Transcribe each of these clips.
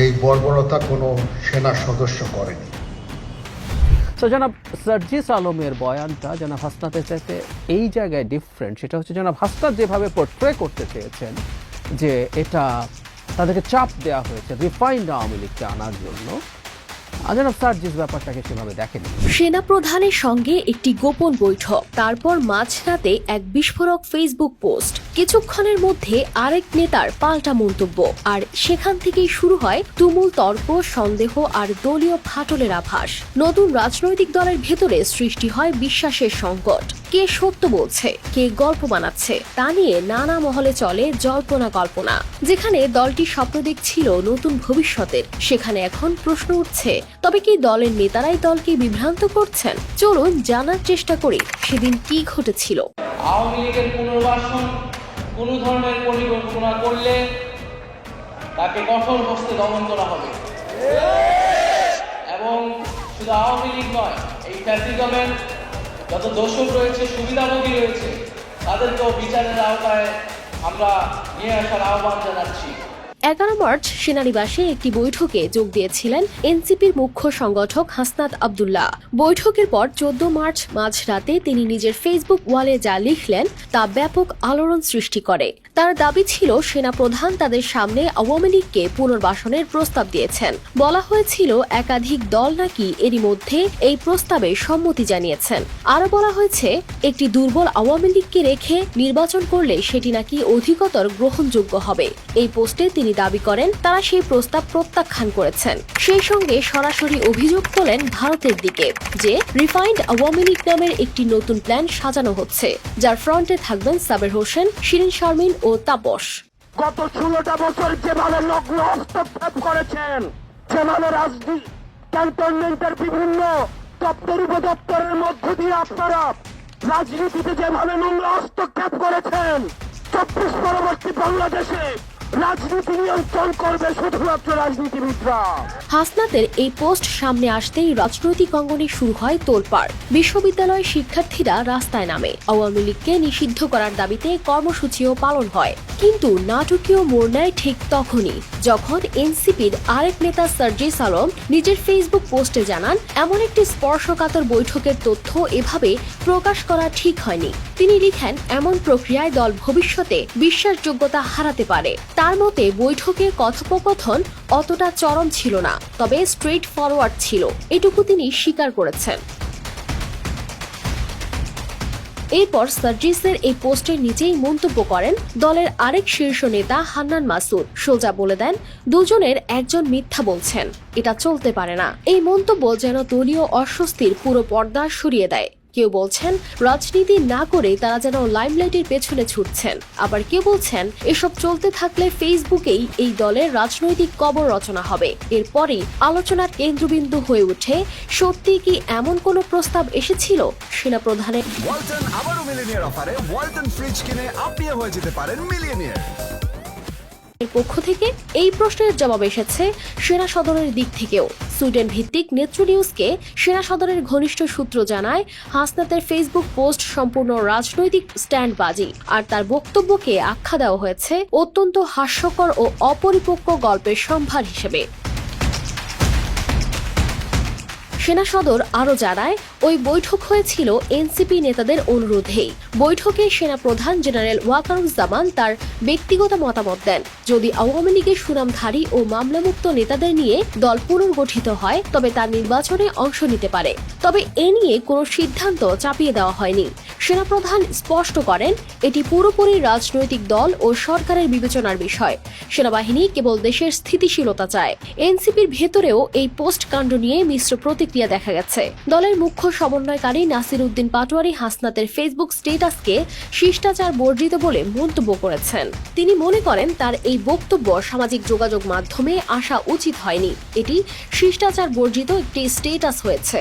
এই বর্বরতা কোনো সেনা সদস্য করেনি। তো জনাব সার্জিস আলমের বয়ানটা জনাব হাসনাতের চাইতে এই জায়গায় ডিফারেন্ট সেটা হচ্ছে জনাব হাসনাত যেভাবে পোর্ট্রে করতে চেয়েছেন যে এটা তাদেরকে চাপ দেওয়া হয়েছে রিফাইন্ড আওয়ামী লীগকে আনার জন্য। আর জনাব সার্জিস ব্যাপারটাকে সেভাবে সেনাপ্রধানের সঙ্গে একটি গোপন বৈঠক, তারপর মাঝরাতে এক বিস্ফোরক ফেসবুক পোস্ট কিছুক্ষণের মধ্যে আরেক নেতার পাল্টা মন্তব্য, আর সেখান থেকেই শুরু হয় তুমুল তর্ক, সন্দেহ আর দলীয় ফাটলের আভাস। নতুন রাজনৈতিক দলের ভেতরে সৃষ্টি হয় বিশ্বাসের সংকট। কে সত্য বলছে, কে গল্প বানাচ্ছে, তা নিয়ে নানা মহলে চলে জল্পনা কল্পনা। যেখানে দলটি স্বপ্ন দেখছিল নতুন ভবিষ্যতের, সেখানে এখন প্রশ্ন উঠছে তবে কি দলের নেতারাই দলকে বিভ্রান্ত করছেন? চলুন জানার চেষ্টা করি সেদিন কি ঘটেছিল। আওয়ামী লীগের পুনর্বাসন কোনো ধরনের পরিকল্পনা করলে তাকে কঠোর হস্তে দমন করা হবে? এবং শুধু আওয়ামী লীগ নয়, এই ফ্যাসিজমের যত দোষক রয়েছে, সুবিধাভোগী রয়েছে, তাদেরকেও বিচারের আওতায় আমরা নিয়ে আসার আহ্বান জানাচ্ছি। এগারো মার্চ সেনানিবাসে একটি বৈঠকে যোগ দিয়েছিলেন এনসিপির মুখ্য সংগঠক হাসনাত আবদুল্লাহ। বৈঠকের পর চোদ্দ মার্চ মাঝরাতে তিনি নিজের ফেসবুক ওয়ালে যা লিখলেন, তা ব্যাপক আলোড়ন সৃষ্টি করে। তার দাবি ছিল, সেনাপ্রধান তাদের সামনে আওয়ামী লীগকে পুনর্বাসনের প্রস্তাব দিয়েছেন। বলা হয়েছিল, একাধিক দল নাকি এরই মধ্যে এই প্রস্তাবে সম্মতি জানিয়েছেন। আরও বলা হয়েছে, একটি দুর্বল আওয়ামী লীগকে রেখে নির্বাচন করলে সেটি নাকি অধিকতর গ্রহণযোগ্য হবে। এই পোস্টে তিনি দাবি করেন, তারা সেই প্রস্তাব প্রত্যাখ্যান করেছেন। সেই সঙ্গে সরাসরি অভিযোগ তোলেন ভারতের দিকে যে রিফাইন্ড আওয়ামী লীগ নামের একটি নতুন প্ল্যান সাজানো হচ্ছে, যার ফ্রন্টে থাকবেন সাবের হোসেন, শিরিন শারমিন ও তাপস। গত ষোলোটা বছর যেভাবে লগ্ন হস্তক্ষেপ করেছেন যেভাবে রাজনীতি, ক্যান্টনমেন্টের বিভিন্ন দপ্তর, উপদপ্তরের মধ্য দিয়ে আপনারা রাজনীতিতে যেভাবে নোংরা হস্তক্ষেপ করেছেন, চব্বিশ পরবর্তী বাংলাদেশে রাজনীতি নিয়ন্ত্রণ করবে শুধুমাত্র রাজনীতিবিদরা। হাসনাতের এই পোস্ট সামনে আসতেই রাজনৈতিক অঙ্গনে শুরু হয় তোলপাড়। বিশ্ববিদ্যালয়ের শিক্ষার্থীরা রাস্তায় নামে। আওয়ামী লীগকে নিষিদ্ধ করার দাবিতে কর্মসূচিও পালন হয়। কিন্তু নাটকীয় মোড় নেয় ঠিক তখনই, যখন এনসিপির আরেক নেতা সার্জিস আলম নিজের ফেসবুক পোস্টে জানান, এমন একটি স্পর্শকাতর বৈঠকের তথ্য এভাবে প্রকাশ করা ঠিক হয়নি। তিনি লিখেন, এমন প্রক্রিয়ায় দল ভবিষ্যতে বিশ্বাসযোগ্যতা হারাতে পারে। তার মতে, বৈঠকের কথোপকথন অতটা চরম ছিল না, তবে স্ট্রেট ফরওয়ার্ড ছিল। এটুকু তিনি স্বীকার করেছেন। এরপর সার্জিসের এই পোস্টের নিচেই মন্তব্য করেন দলের আরেক শীর্ষ নেতা হান্নান মাসুদ। সোজা বলে দেন, দুজনের একজন মিথ্যা বলছেন। এটা চলতে পারে না। এই মন্তব্য যেন দলীয় অস্বস্তির পুরো পর্দা সরিয়ে দেয়। কেউ বলছেন রাজনীতি না করে তারা যেন লাইমলাইটের পেছনে ছুটছেন। আবার কেউ বলছেন এসব চলতে থাকলে ফেসবুকেই এই দলের রাজনৈতিক কবর রচনা হবে। এরপরেই আলোচনার কেন্দ্রবিন্দু হয়ে ওঠে সত্যি কি এমন কোনো প্রস্তাব এসেছিল? সেনাপ্রধানের ওয়ালটন আবারও মিলিনিয়ার অফারে ওয়ালটন ফ্রিজ কিনে আপনিও হয়ে যেতে পারেন মিলিয়নিয়ার। পক্ষ থেকে এই প্রশ্নের জবাব এসেছে সেনা সদরের দিক থেকেও। সুইডেন ভিত্তিক নেত্র নিউজকে সেনা সদরের ঘনিষ্ঠ সূত্র জানায়, হাসনাতের ফেসবুক পোস্ট সম্পূর্ণ রাজনৈতিক স্ট্যান্ডবাজি আর তার বক্তব্যকে আখ্যা দেওয়া হয়েছে অত্যন্ত হাস্যকর ও অপরিপক্ক গল্পের সম্ভার হিসেবে। সেনা সদর আরও জানায়, ওই বৈঠক হয়েছিল এনসিপি নেতাদের অনুরোধেই। বৈঠকে সেনা প্রধান জেনারেল ওয়াকারুজ্জামান তার ব্যক্তিগত মতামত দেন। যদি আওয়ামী লীগের সুনামধারী ও মামলামুক্ত নেতাদের নিয়ে দল পুনর্গঠিত হয়, তবে তার নির্বাচনে অংশ নিতে পারে। তবে এ নিয়ে কোনো সিদ্ধান্ত চাপিয়ে দেওয়া হয়নি। সেনাপ্রধান স্পষ্ট করেন, এটি পুরোপুরি রাজনৈতিক দল ও সরকারের বিবেচনার বিষয়। সেনাবাহিনী কেবল দেশের স্থিতিশীলতা চায়। এনসিপির ভেতরেও এই পোস্ট কাণ্ড নিয়ে মিশ্র প্রতিক্রিয়া দেখা গেছে। দলের মুখ্য সমন্বয়কারী নাসির উদ্দিন পাটোয়ারি হাসনাতের ফেসবুক স্টেটাসকে শিষ্টাচার বর্জিত বলে মন্তব্য করেছেন। তিনি মনে করেন, তার এই বক্তব্য সামাজিক যোগাযোগ মাধ্যমে আসা উচিত হয়নি। এটি শিষ্টাচার বর্জিত একটি স্টেটাস হয়েছে।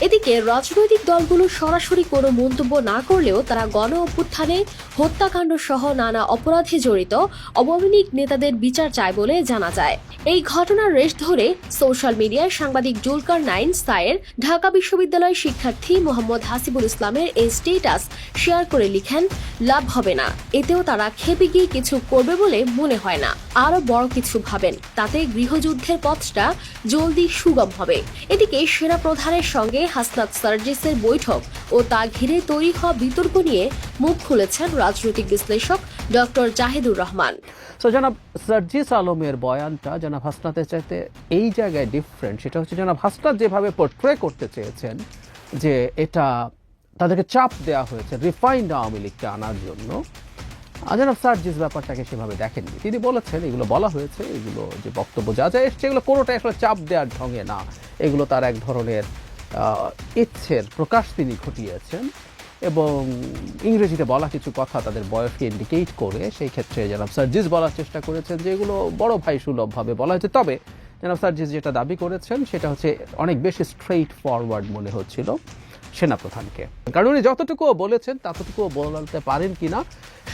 এদিকে রাজনৈতিক দলগুলো সরাসরি কোনো মন্তব্য না করলেও তারা গণ অভ্যুত্থানে, হত্যাকাণ্ড সহ নানা অপরাধে জড়িত। আওয়ামী লীগ নেতাদের বিচার চায় বলে জানা যায়। এই ঘটনার রেশ ধরে সোশ্যাল মিডিয়ায় সাংবাদিক জুলকার নাইন সায়ের ঢাকা বিশ্ববিদ্যালয়ের শিক্ষার্থী মোহাম্মদ হাসিবুল ইসলামের এই স্টেটাস শেয়ার করে লিখেন, লাভ হবে না। এতেও তারা খেপে গিয়ে কিছু করবে বলে মনে হয় না। আরও বড় কিছু ভাবেন। তাতে গৃহযুদ্ধের পথটা জলদি সুগম হবে। এদিকে সেনা প্রধানের সঙ্গে হাসনাত সার্জিসের বৈঠক ও তা ঘিরে তৈরি হওয়া বিতর্ক নিয়ে মুখ খুলেছেন রাজনৈতিক বিশ্লেষক ডক্টর জাহিদুর রহমান। সো জনাব সার্জিস আলমের বয়ানটা জনাব হাসনাতের চাইতে এই জায়গায় ডিফারেন্ট সেটা হচ্ছে জনাব হাসনাত যেভাবে পোর্ট্রে করতে চেয়েছেন যে এটা তাদেরকে চাপ দেওয়া হয়েছে রিফাইন্ড আওয়ামী লীগকে আনার জন্য। আর জনাব সার্জিস ব্যাপারটাকে সেভাবে দেখেননি। তিনি বলেছেন, এগুলো বলা হয়েছে, এগুলো যে বক্তব্য যা যা এসছে, এগুলো কোনোটাই আসলে চাপ দেওয়ার ঢঙে না। এগুলো তার এক ধরনের ইচ্ছের প্রকাশ তিনি ঘটিয়েছেন এবং ইংরেজিতে বলা কিছু কথা তাদের বয়সকে ইন্ডিকেট করে, সেই ক্ষেত্রে জনাব সার্জিস বলার চেষ্টা করেছেন যেগুলো বড় ভাই সুলভভাবে বলা হয়েছে। তবে জনাব সার্জিস যেটা দাবি করেছেন, সেটা হচ্ছে অনেক বেশি স্ট্রেইট ফরওয়ার্ড মনে হচ্ছিল। সেনাপ্রধানকে। কারণ উনি যতটুকুও বলেছেন, ততটুকুও বলতে পারেন কিনা,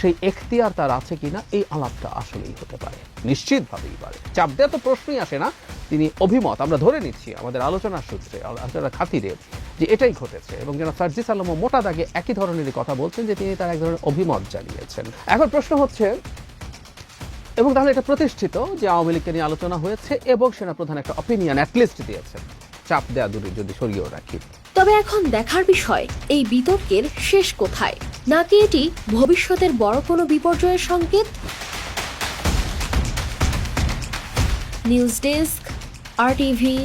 সেই এখতিয়ার তার আছে কিনা, এই আলাপটা আসলেই হতে পারে। নিশ্চিতভাবেই পারে। চাপ দেওয়া তো প্রশ্নই আসে না। তিনি অভিমত, আমরা ধরে নিচ্ছি আমাদের আলোচনার সূত্রে আলোচনার খাতিরে, যে এটাই ঘটেছে। এবং যেন সার্জিস আলমও মোটা দাগে একই ধরনের কথা বলছেন যে তিনি তার এক ধরনের অভিমত জানিয়েছেন। এখন প্রশ্ন হচ্ছে, এবং তাহলে এটা প্রতিষ্ঠিত যে আওয়ামী লীগকে নিয়ে আলোচনা হয়েছে এবং সেনাপ্রধান একটা অপিনিয়ন অ্যাটলিস্ট দিয়েছেন। চাপ দেওয়া দূরে যদি সরিয়েও রাখি। তবে এখন দেখার বিষয়, এই বিতর্কের শেষ কোথায়? নাকি এটি ভবিষ্যতের বড় কোনো বিপর্যয়ের সংকেত? নিউজ ডেস্ক, আর টিভি